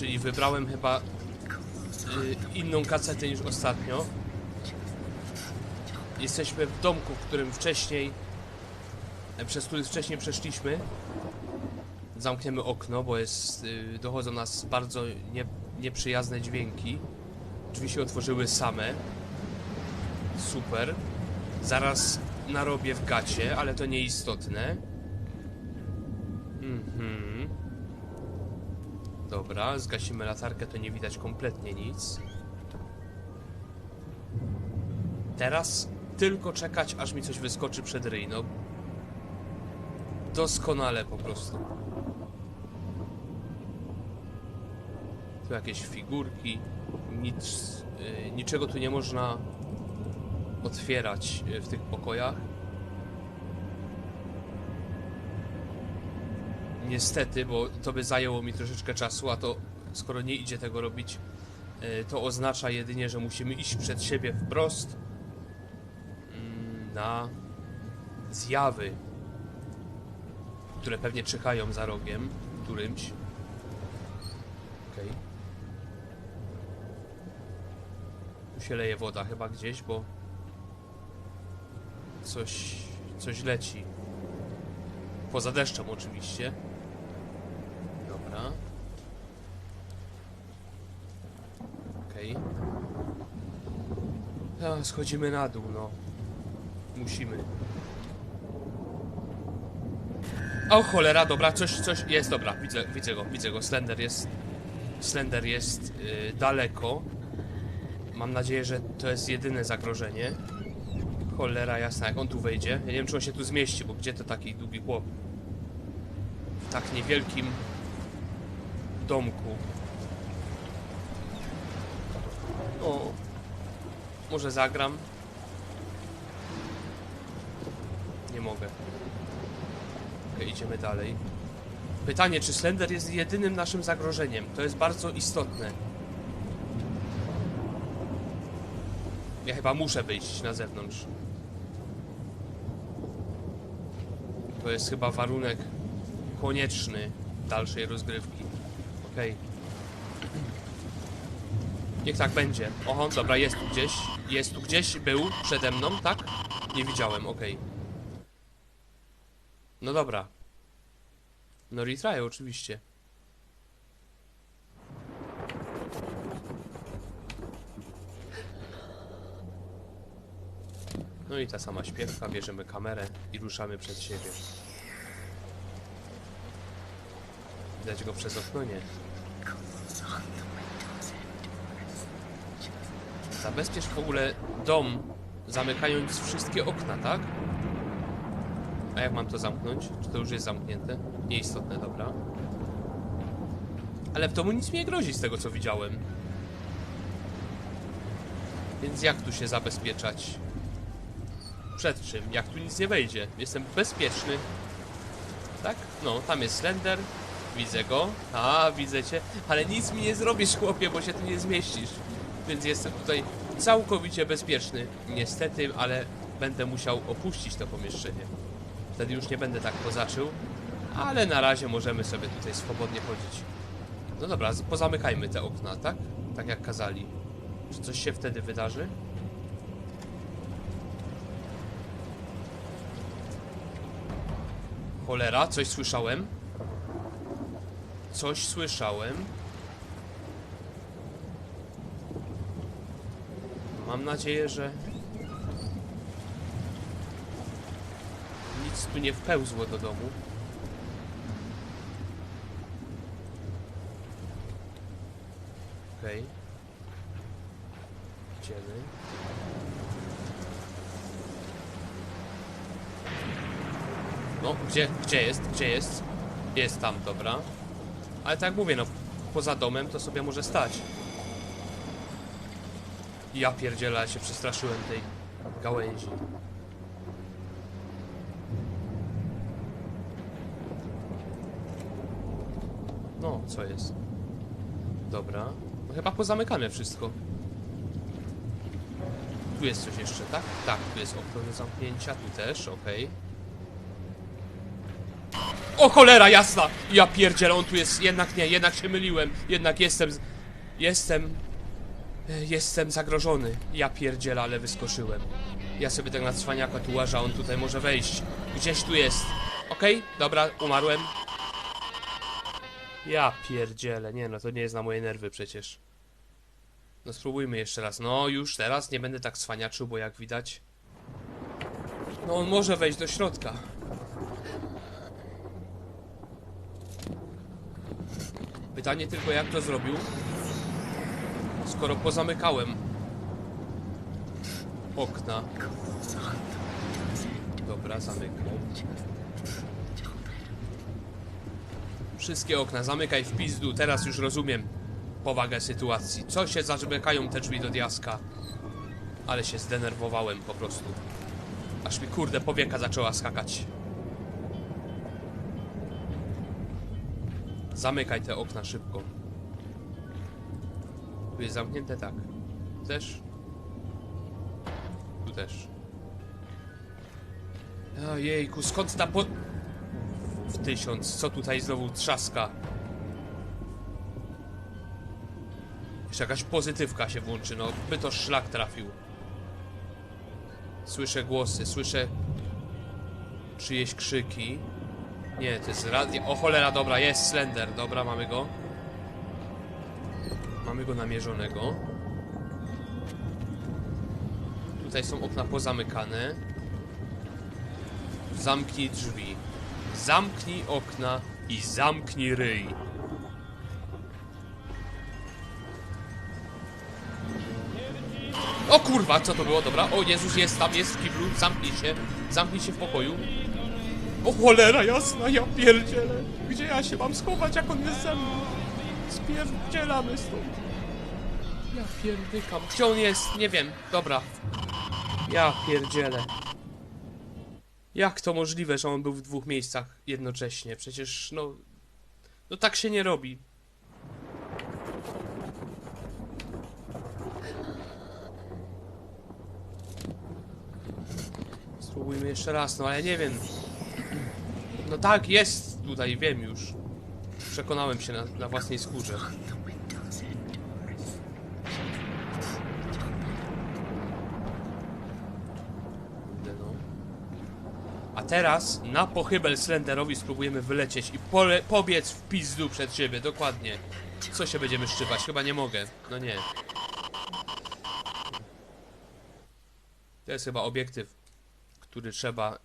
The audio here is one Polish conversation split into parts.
Czyli wybrałem chyba y, inną kasetę niż ostatnio. Jesteśmy w domku, w którym wcześniej, e, przez który wcześniej przeszliśmy. Zamkniemy okno, bo jest, y, dochodzą nas bardzo nie, nieprzyjazne dźwięki. Drzwi się otworzyły same. Super. Zaraz narobię w gacie, ale to nieistotne. Dobra, zgasimy latarkę, to nie widać kompletnie nic. Teraz tylko czekać, aż mi coś wyskoczy przed ryj, no. Doskonale po prostu. Tu jakieś figurki. Nic, y, niczego tu nie można otwierać y, w tych pokojach. Niestety, bo to by zajęło mi troszeczkę czasu, a to skoro nie idzie tego robić, y, to oznacza jedynie, że musimy iść przed siebie wprost mm, na zjawy, które pewnie czyhają za rogiem którymś. Okej. Tu się leje woda chyba gdzieś, bo coś, coś leci. Poza deszczem oczywiście. Dobra. Okej. Schodzimy na dół, no. Musimy. O cholera, dobra, coś, coś jest, dobra, widzę, widzę go, widzę go, Slender jest, Slender jest yy, daleko. Mam nadzieję, że to jest jedyne zagrożenie. Cholera jasna, jak on tu wejdzie. Ja nie wiem, czy on się tu zmieści, bo gdzie to taki długi chłop? W tak niewielkim domku. O, może zagram? Nie mogę. Okej, idziemy dalej. Pytanie, czy Slender jest jedynym naszym zagrożeniem? To jest bardzo istotne. Ja chyba muszę wyjść na zewnątrz. To jest chyba warunek konieczny dalszej rozgrywki. Okej. Niech tak będzie. Oho, dobra, jest tu gdzieś. Jest tu gdzieś, był przede mną, tak? Nie widziałem, okej. No dobra. No retry oczywiście. No i ta sama śpiewka, bierzemy kamerę i ruszamy przed siebie. Widać go przez okno? Nie. Zabezpiecz w ogóle dom, zamykając wszystkie okna, tak? A jak mam to zamknąć? Czy to już jest zamknięte? Nieistotne, dobra. Ale w domu nic mi nie grozi z tego, co widziałem. Więc jak tu się zabezpieczać? Przed czym? Jak tu nic nie wejdzie? Jestem bezpieczny. Tak? No, tam jest Slender. Widzę go. A, widzę cię. Ale nic mi nie zrobisz, chłopie, bo się tu nie zmieścisz. Więc jestem tutaj całkowicie bezpieczny. Niestety, ale będę musiał opuścić to pomieszczenie. Wtedy już nie będę tak pozaczył. Ale na razie możemy sobie tutaj swobodnie chodzić. No dobra, pozamykajmy te okna, tak? Tak jak kazali. Czy coś się wtedy wydarzy? Cholera, coś słyszałem. Coś słyszałem. Mam nadzieję, że nic tu nie wpełzło do domu. Okej. Idziemy. No, gdzie, gdzie jest? Gdzie jest? Jest tam, dobra. Ale tak jak mówię, no, poza domem to sobie może stać. Ja pierdzielę, ale się przestraszyłem tej gałęzi. No, co jest? Dobra. No chyba pozamykane wszystko. Tu jest coś jeszcze, tak? Tak, tu jest okno do zamknięcia, tu też, okej. O cholera jasna! Ja pierdzielę, on tu jest, jednak nie, jednak się myliłem. Jednak jestem, jestem, jestem zagrożony. Ja pierdzielę, ale wyskoczyłem. Ja sobie tak na cwaniaka tu łażę, on tutaj może wejść. Gdzieś tu jest. Okej, dobra, umarłem. Ja pierdzielę, nie no, to nie jest na moje nerwy przecież. No spróbujmy jeszcze raz. No już teraz nie będę tak cwaniaczył, bo jak widać... No on może wejść do środka. Pytanie tylko jak to zrobił, skoro pozamykałem okna. Dobra, zamykam. Wszystkie okna, zamykaj w pizdu, teraz już rozumiem powagę sytuacji. Co się zamykają te drzwi do diaska? Ale się zdenerwowałem po prostu. Aż mi kurde powieka zaczęła skakać. Zamykaj te okna szybko. Tu jest zamknięte? Tak. Też? Tu też. Ojejku, skąd ta po... W tysiąc, co tutaj znowu trzaska? Jeszcze jakaś pozytywka się włączy, no by to szlak trafił. Słyszę głosy, słyszę czyjeś krzyki. Nie, to jest radio. O cholera, dobra, jest Slender. Dobra, mamy go. Mamy go namierzonego. Tutaj są okna pozamykane. Zamknij drzwi. Zamknij okna i zamknij ryj. O kurwa, co to było? Dobra. O Jezus, jest tam, jest w kiblu. Zamknij się. Zamknij się w pokoju. O cholera jasna, ja pierdzielę. Gdzie ja się mam schować, jak on jest ze mną? Spierdzielamy stąd. Ja pierdykam. Gdzie on jest? Nie wiem. Dobra. Ja pierdzielę. Jak to możliwe, że on był w dwóch miejscach jednocześnie? Przecież, no... No tak się nie robi. Spróbujmy jeszcze raz, no ale nie wiem. No tak, jest tutaj, wiem już. Przekonałem się na, na własnej skórze. Kurde, no. A teraz na pochybel Slenderowi spróbujemy wylecieć i pole, pobiec w pizdu przed siebie, dokładnie. Co się będziemy szczypać? Chyba nie mogę. No nie. To jest chyba obiektyw, który trzeba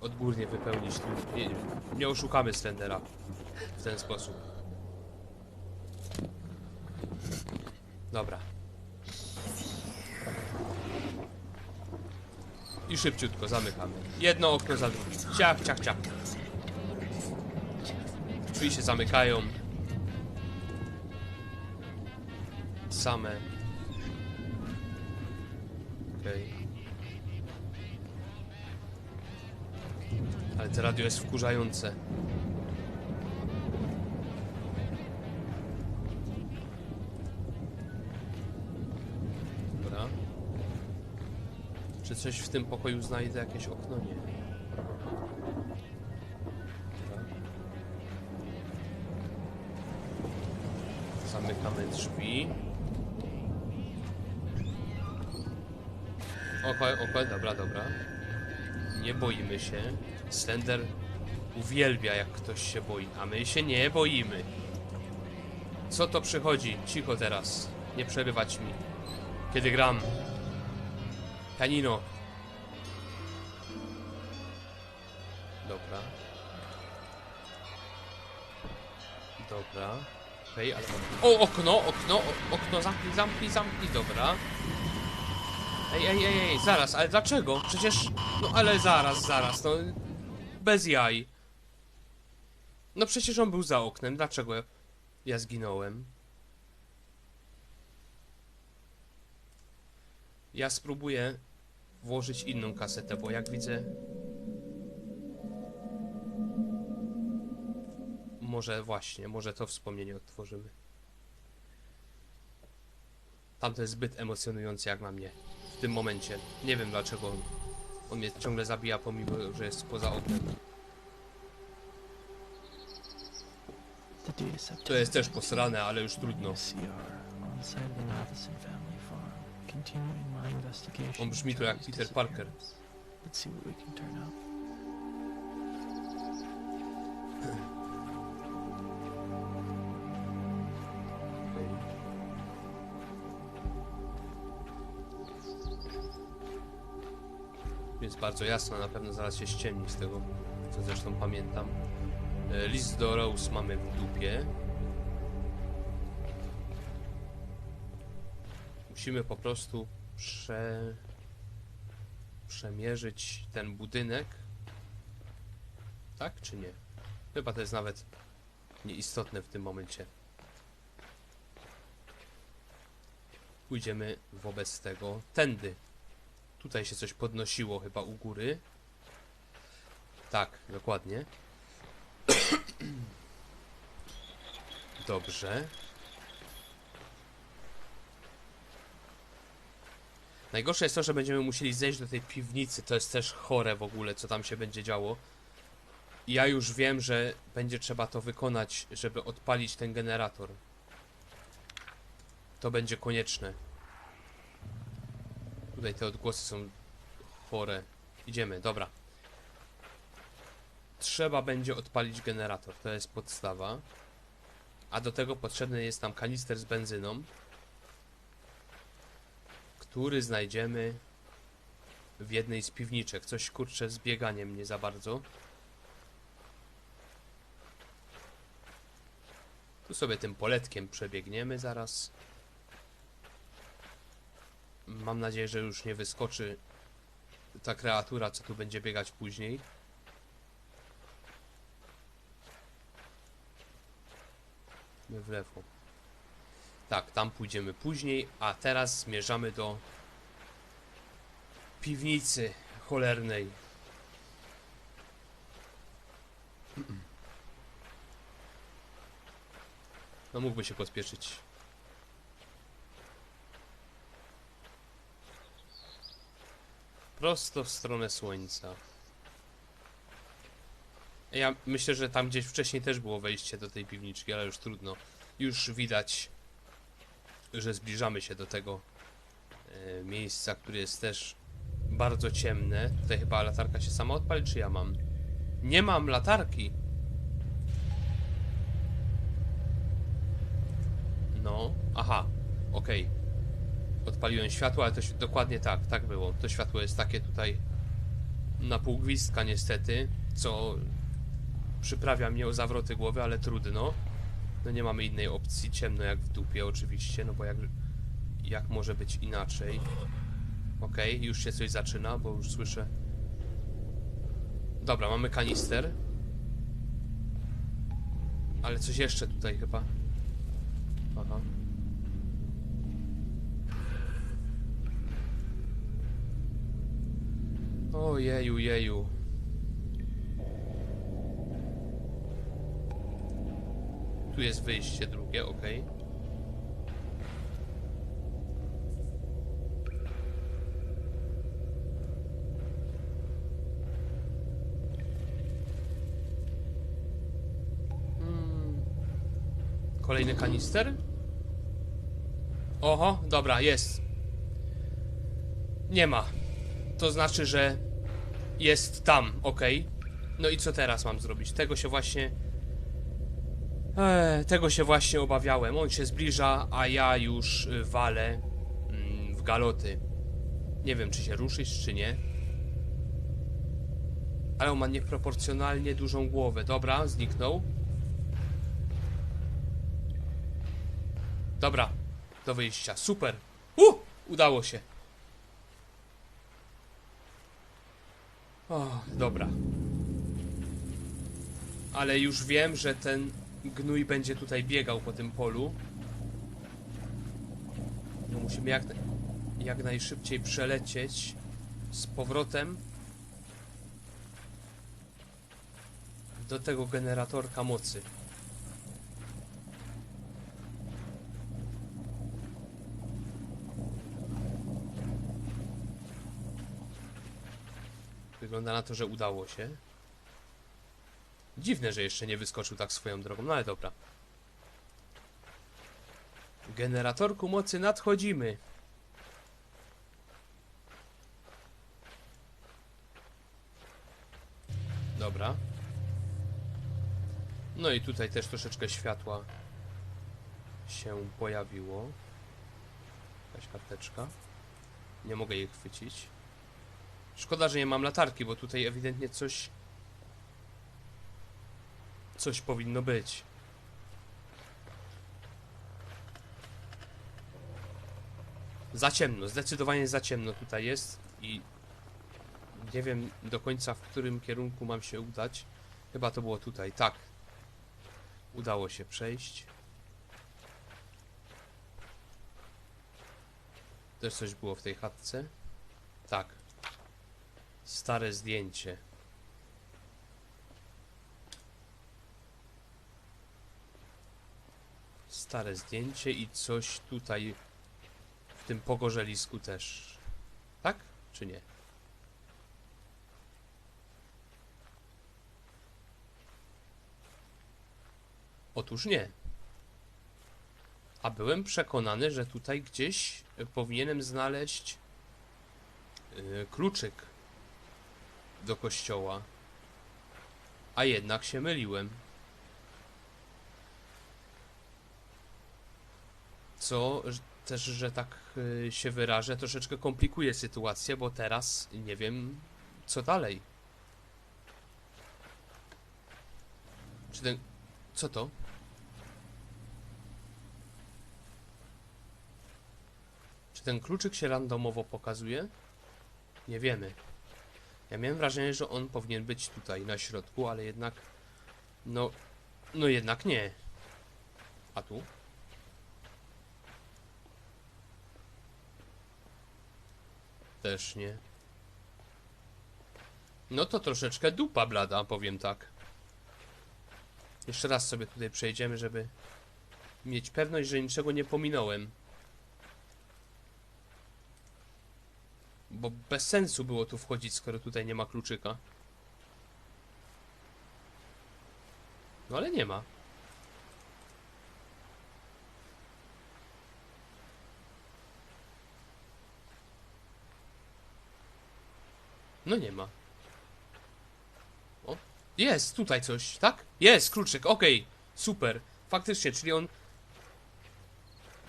odgórnie wypełnić. Nie, nie oszukamy Slendera w ten sposób. Dobra. I szybciutko zamykamy. Jedno okno za drugim. Ciach, ciach, ciach. Drzwi się zamykają. Same. Okej. Ale to radio jest wkurzające. Coś w tym pokoju znajdę? Jakieś okno? Nie. Dobra. Zamykamy drzwi. Oko, oko, dobra, dobra. Nie boimy się. Slender uwielbia, jak ktoś się boi, a my się nie boimy. Co to przychodzi? Cicho teraz. Nie przerywać mi. Kiedy gram. Pianino. Dobra. Dobra. Okej, ale... O, okno, okno, okno, zamknij, zamknij, zamknij, dobra. Ej, ej, ej, ej, zaraz, ale dlaczego? Przecież, no ale zaraz, zaraz, no, bez jaj. No przecież on był za oknem, dlaczego ja zginąłem? Ja spróbuję włożyć inną kasetę, bo jak widzę... Może właśnie, może to wspomnienie odtworzymy. Tamto jest zbyt emocjonujące jak na mnie. W tym momencie. Nie wiem dlaczego on, on mnie ciągle zabija, pomimo że jest poza oknem. To jest też posrane, ale już trudno. On brzmi to jak Peter Parker. Let's see what we can turn up. Bardzo jasno, na pewno zaraz się ściemni z tego, co zresztą pamiętam. E, List do Rose mamy w dupie. Musimy po prostu prze... przemierzyć ten budynek. Tak czy nie? Chyba to jest nawet nieistotne w tym momencie. Pójdziemy wobec tego tędy. Tutaj się coś podnosiło chyba u góry. Tak, dokładnie. Dobrze. Najgorsze jest to, że będziemy musieli zejść do tej piwnicy. To jest też chore w ogóle, co tam się będzie działo. Ja już wiem, że będzie trzeba to wykonać, żeby odpalić ten generator. To będzie konieczne. Tutaj te odgłosy są chore. Idziemy, dobra. Trzeba będzie odpalić generator, to jest podstawa. A do tego potrzebny jest nam kanister z benzyną, który znajdziemy w jednej z piwniczek. Coś kurczę z bieganiem nie za bardzo. Tu sobie tym poletkiem przebiegniemy zaraz. Mam nadzieję, że już nie wyskoczy ta kreatura, co tu będzie biegać później. My w lewo. Tak, tam pójdziemy później, a teraz zmierzamy do piwnicy cholernej. No mógłby się pospieszyć. Prosto w stronę słońca. Ja myślę, że tam gdzieś wcześniej też było wejście do tej piwniczki, ale już trudno. Już widać, że zbliżamy się do tego e, miejsca, które jest też bardzo ciemne. Tutaj chyba latarka się sama odpali, czy ja mam? Nie mam latarki. No, aha, okej. Odpaliłem światło, ale to dokładnie tak, tak było. To światło jest takie tutaj na pół gwizdka niestety, co przyprawia mnie o zawroty głowy, ale trudno. No nie mamy innej opcji, ciemno jak w dupie oczywiście, no bo jak, jak może być inaczej? Okej, już się coś zaczyna, bo już słyszę. Dobra, mamy kanister. Ale coś jeszcze tutaj chyba. Aha. Ojeju, jeju. Tu jest wyjście drugie, ok. Hmm. Kolejny kanister? Oho, dobra, jest. Nie ma. To znaczy, że jest tam, ok. No i co teraz mam zrobić? Tego się właśnie. Eee, tego się właśnie obawiałem. On się zbliża, a ja już y, walę mm, w galoty. Nie wiem, czy się ruszyć, czy nie. Ale on ma nieproporcjonalnie dużą głowę. Dobra, zniknął. Dobra, do wyjścia. Super. Uh, udało się. O, dobra. Ale już wiem, że ten gnój będzie tutaj biegał po tym polu. No musimy jak, jak najszybciej przelecieć z powrotem do tego generatorka mocy. Wygląda na to, że udało się. Dziwne, że jeszcze nie wyskoczył tak swoją drogą, no ale dobra. Generatorku mocy nadchodzimy. Dobra. No i tutaj też troszeczkę światła się pojawiło. Jakaś karteczka. Nie mogę jej chwycić. Szkoda, że nie mam latarki, bo tutaj ewidentnie coś... Coś powinno być. Za ciemno, zdecydowanie za ciemno tutaj jest i nie wiem do końca w którym kierunku mam się udać. Chyba to było tutaj, tak. Udało się przejść. Też coś było w tej chatce? Tak. Stare zdjęcie. Stare zdjęcie i coś tutaj w tym pogorzelisku też. Tak? Czy nie? Otóż nie. A byłem przekonany, że tutaj gdzieś powinienem znaleźć y, kluczyk do kościoła. A jednak się myliłem. Co też, że tak y, się wyrażę, troszeczkę komplikuje sytuację, bo teraz nie wiem co dalej. Czy ten... Co to? Czy ten kluczyk się randomowo pokazuje? Nie wiemy. Ja miałem wrażenie, że on powinien być tutaj na środku, ale jednak. No. No jednak nie. A tu? Też nie. No to troszeczkę dupa blada, powiem tak. Jeszcze raz sobie tutaj przejdziemy, żeby mieć pewność, że niczego nie pominąłem. Bo bez sensu było tu wchodzić, skoro tutaj nie ma kluczyka. No ale nie ma. No nie ma. O, jest tutaj coś, tak? Jest kluczyk, okej, super. Faktycznie, czyli on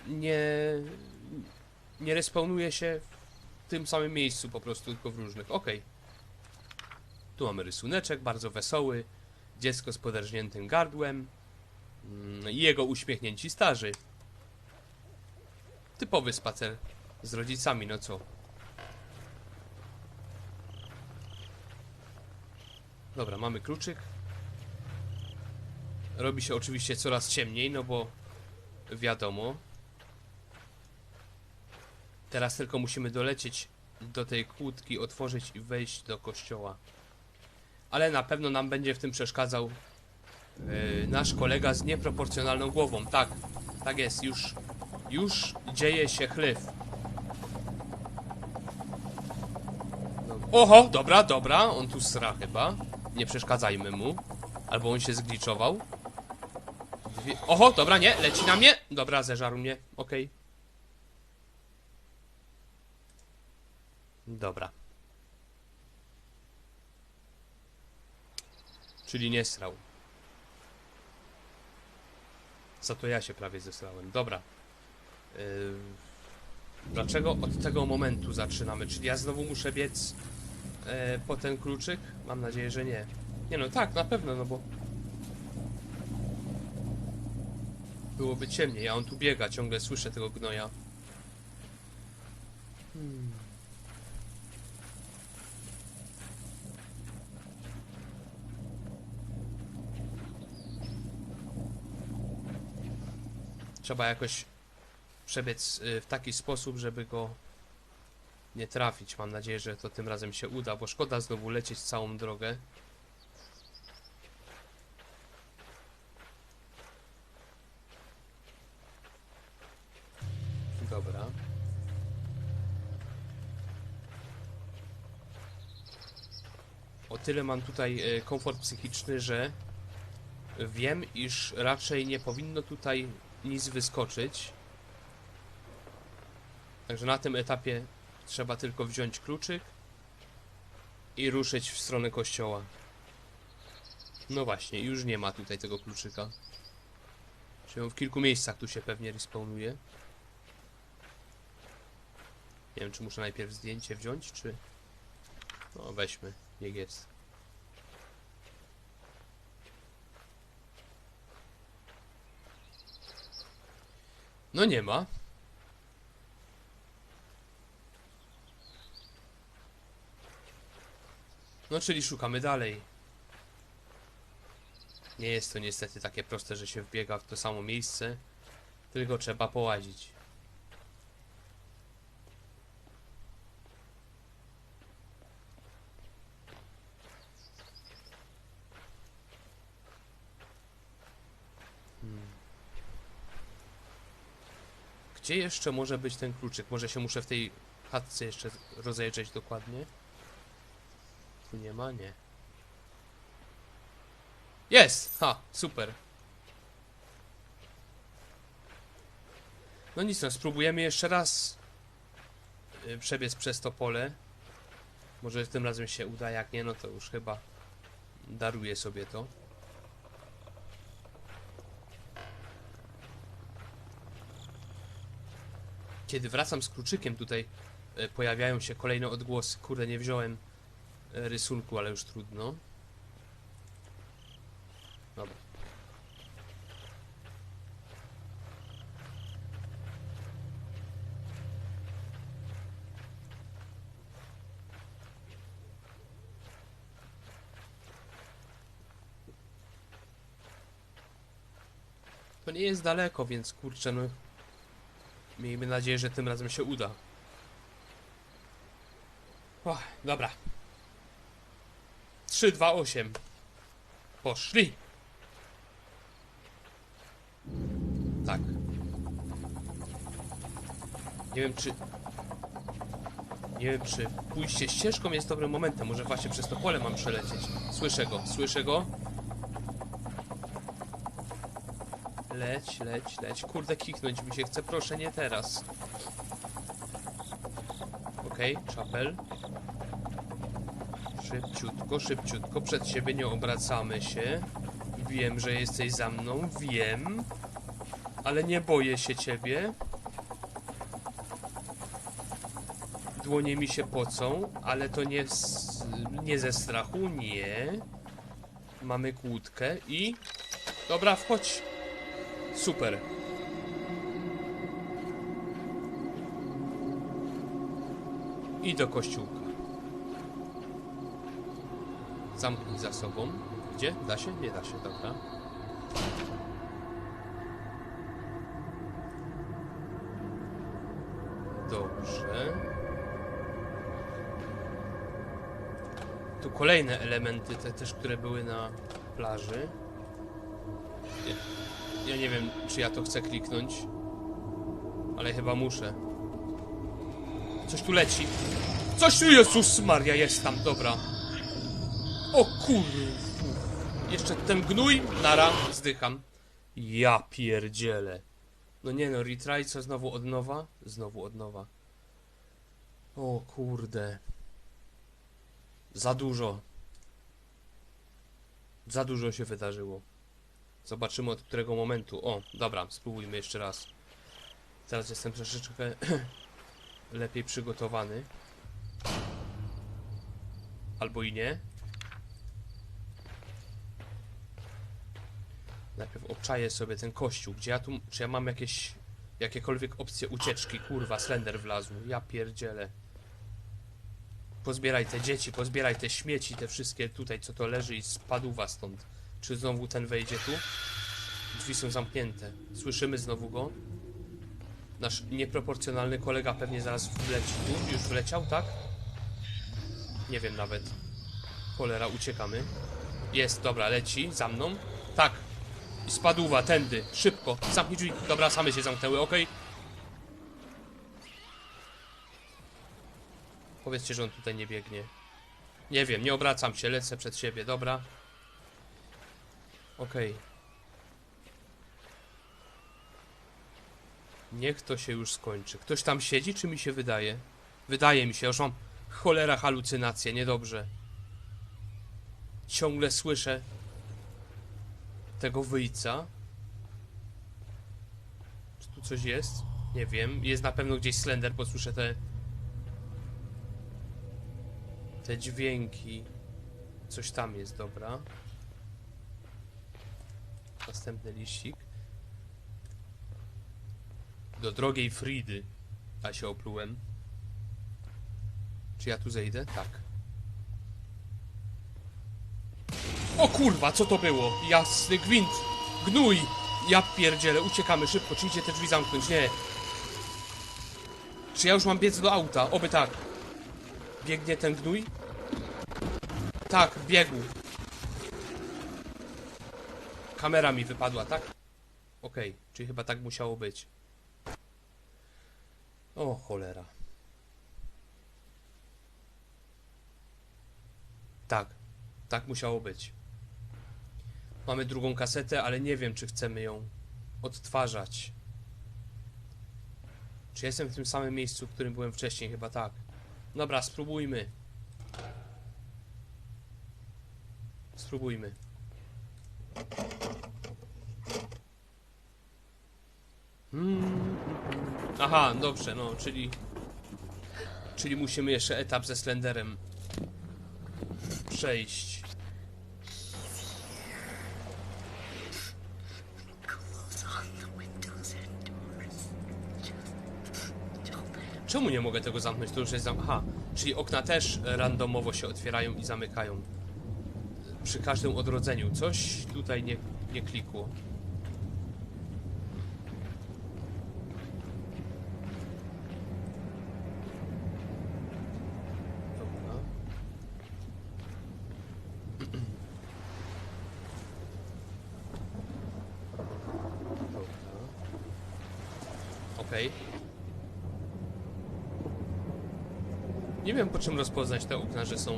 nie nie respawnuje się tym samym miejscu po prostu, tylko w różnych. Okej. Tu mamy rysuneczek, bardzo wesoły. Dziecko z poderżniętym gardłem. Mm, I jego uśmiechnięci starzy. Typowy spacer z rodzicami, no co? Dobra, mamy kluczyk. Robi się oczywiście coraz ciemniej, no bo wiadomo. Teraz tylko musimy dolecieć do tej kłódki, otworzyć i wejść do kościoła. Ale na pewno nam będzie w tym przeszkadzał yy, nasz kolega z nieproporcjonalną głową. Tak, tak jest, już, już dzieje się chlyw. No, Oho, dobra, dobra, on tu sra chyba. Nie przeszkadzajmy mu. Albo on się zgliczował. Oho, dobra, nie, leci na mnie. Dobra, zeżarł mnie, okej. Dobra. Czyli nie srał. Za to ja się prawie zesrałem. Dobra. Yy... Dlaczego od tego momentu zaczynamy? Czyli ja znowu muszę biec e, po ten kluczyk? Mam nadzieję, że nie. Nie no, tak, na pewno, no bo... Byłoby ciemniej, a on tu biega, ciągle słyszę tego gnoja. Trzeba jakoś przebiec y, w taki sposób, żeby go nie trafić. Mam nadzieję, że to tym razem się uda, bo szkoda znowu lecieć całą drogę. Dobra. O tyle mam tutaj y, komfort psychiczny, że Wiem, iż raczej nie powinno tutaj nic wyskoczyć. Także na tym etapie trzeba tylko wziąć kluczyk i ruszyć w stronę kościoła. No właśnie, już nie ma tutaj tego kluczyka. Czyli w kilku miejscach tu się pewnie respawnuje. Nie wiem, czy muszę najpierw zdjęcie wziąć, czy... No, weźmy, niech jest. No nie ma. No, czyli szukamy dalej. Nie jest to niestety takie proste, że się wbiega w to samo miejsce, tylko trzeba połazić. Gdzie jeszcze może być ten kluczyk? Może się muszę w tej chatce jeszcze rozejrzeć dokładnie? Tu nie ma? Nie. Jest! Ha, super. No nic, no spróbujemy jeszcze raz y, przebiec przez to pole. Może tym razem się uda, jak nie, no to już chyba daruję sobie to. Kiedy wracam z kluczykiem tutaj y, pojawiają się kolejne odgłosy. Kurde, nie wziąłem y, rysunku, ale już trudno. Dobra. To nie jest daleko, więc kurczę, no. Miejmy nadzieję, że tym razem się uda. Och, dobra. 3, 2, 8. Poszli! Tak. Nie wiem czy... Nie wiem czy pójście ścieżką jest dobrym momentem. Może właśnie przez to pole mam przelecieć. Słyszę go, słyszę go. Leć, leć, leć. Kurde, kichnąć mi się chce. Proszę, nie teraz. Okej, okay, czapel. Szybciutko, szybciutko, przed siebie nie obracamy się. Wiem, że jesteś za mną, wiem. Ale nie boję się ciebie. Dłonie mi się pocą, ale to nie, z, nie ze strachu, nie. Mamy kłódkę i... Dobra, wchodź. Super. I do kościółka. Zamknij za sobą. Gdzie? Da się? Nie da się, dobra. Dobrze. Tu kolejne elementy, te też, które były na plaży. Ja, nie wiem, czy ja to chcę kliknąć. Ale chyba muszę. Coś tu leci. Coś tu, Jezus Maria, jest tam, dobra. O kur... Jeszcze ten gnój, nara, zdycham. Ja pierdzielę. No nie no, retry, co znowu od nowa? Znowu od nowa. O kurde. Za dużo. Za dużo się wydarzyło. Zobaczymy od którego momentu. O, dobra, spróbujmy jeszcze raz. Teraz jestem troszeczkę lepiej przygotowany. Albo i nie. Najpierw obczaję sobie ten kościół, gdzie ja tu, czy ja mam jakieś, jakiekolwiek opcje ucieczki, kurwa, Slender wlazł, ja pierdzielę. Pozbieraj te dzieci, pozbieraj te śmieci, te wszystkie tutaj, co to leży i spadł was stąd. Czy znowu ten wejdzie tu? Drzwi są zamknięte. Słyszymy znowu go. Nasz nieproporcjonalny kolega pewnie zaraz wleci tu. Już wleciał, tak? Nie wiem nawet. Cholera, uciekamy. Jest, dobra, leci za mną. Tak. Spadła, tędy. Szybko. Zamknij drzwi. Dobra, same się zamknęły, okej. Powiedzcie, że on tutaj nie biegnie. Nie wiem, nie obracam się, lecę przed siebie, dobra. Okej. Okay. Niech to się już skończy. Ktoś tam siedzi, czy mi się wydaje? Wydaje mi się, już mam cholera halucynacje, niedobrze. Ciągle słyszę tego wyjca. Czy tu coś jest? Nie wiem. Jest na pewno gdzieś Slender, bo słyszę te... Te dźwięki. Coś tam jest, dobra. Następny liścik. Do drogiej Fridy. A się oplułem. Czy ja tu zejdę? Tak. O kurwa, co to było? Jasny gwint! Gnój! Ja pierdzielę, uciekamy szybko. Czy idzie te drzwi zamknąć? Nie. Czy ja już mam biec do auta? Oby tak. Biegnie ten gnój? Tak, biegł. Kamera mi wypadła, tak? Okej, czyli chyba tak musiało być. O cholera. Tak, tak musiało być. Mamy drugą kasetę, ale nie wiem, czy chcemy ją odtwarzać. Czy jestem w tym samym miejscu, w którym byłem wcześniej? Chyba tak. Dobra, spróbujmy. Spróbujmy. Aha, dobrze, no, czyli... Czyli musimy jeszcze etap ze Slenderem przejść. Czemu nie mogę tego zamknąć? To już jest zam... Aha, czyli okna też randomowo się otwierają i zamykają. Przy każdym odrodzeniu. Coś tutaj nie, nie klikło. Dobra. Dobra. Okej. Nie wiem po czym rozpoznać te okna, że są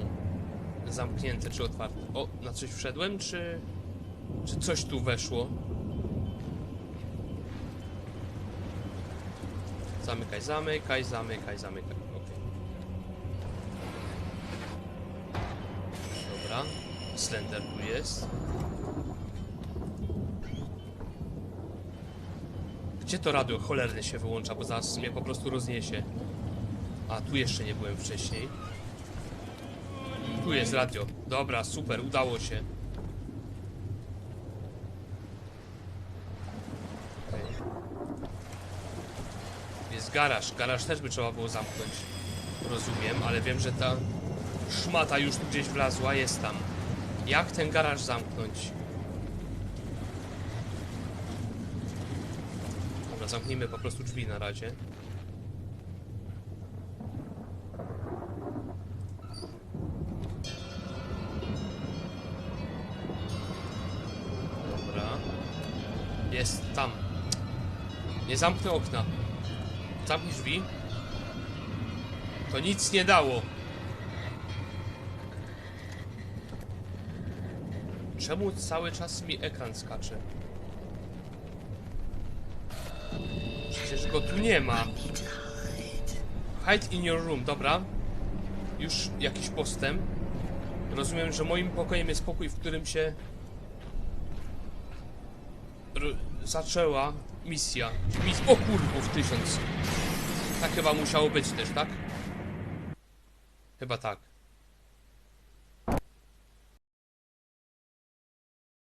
zamknięte czy otwarte. O, na coś wszedłem, czy... Czy coś tu weszło? Zamykaj, zamykaj, zamykaj, zamykaj. Okej. Dobra. Slender tu jest. Gdzie to radio cholerne się wyłącza, bo zaraz mnie po prostu rozniesie. A, tu jeszcze nie byłem wcześniej. Tu jest radio. Dobra, super, udało się. Jest garaż. Garaż też by trzeba było zamknąć. Rozumiem, ale wiem, że ta szmata już tu gdzieś wlazła, jest tam. Jak ten garaż zamknąć? Dobra, zamknijmy po prostu drzwi na razie. Nie zamknę okna. Zamknij drzwi. To nic nie dało. Czemu cały czas mi ekran skacze? Przecież go tu nie ma. Hide in your room, dobra. Już jakiś postęp. Rozumiem, że moim pokojem jest pokój, w którym się r- zaczęła misja. Mis o kurwów tysiąc. Tak chyba musiało być też, tak? Chyba tak.